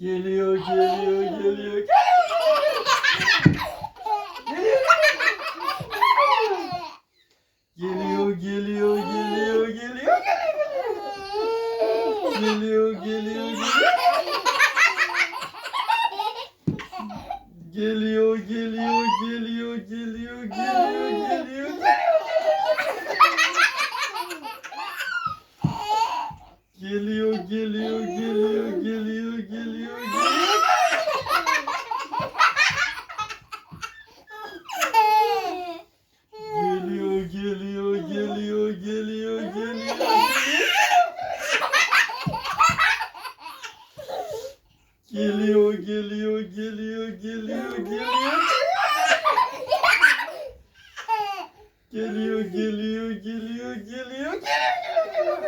Geliyor, geliyor, geliyor. Geliyor, geliyor, geliyor, geliyor. Geliyor, geliyor, geliyor. Geliyor, geliyor, geliyor, geliyor, geliyor, geliyor. Geliyor, geliyor, geliyor, geliyor, geliyor, geliyor. Geliyor, geliyor, geliyor, geliyor, geliyor. Geliyor, geliyor, geliyor, geliyor, geliyor. Geliyor, geliyor, geliyor, geliyor, geliyor, geliyor, geliyor.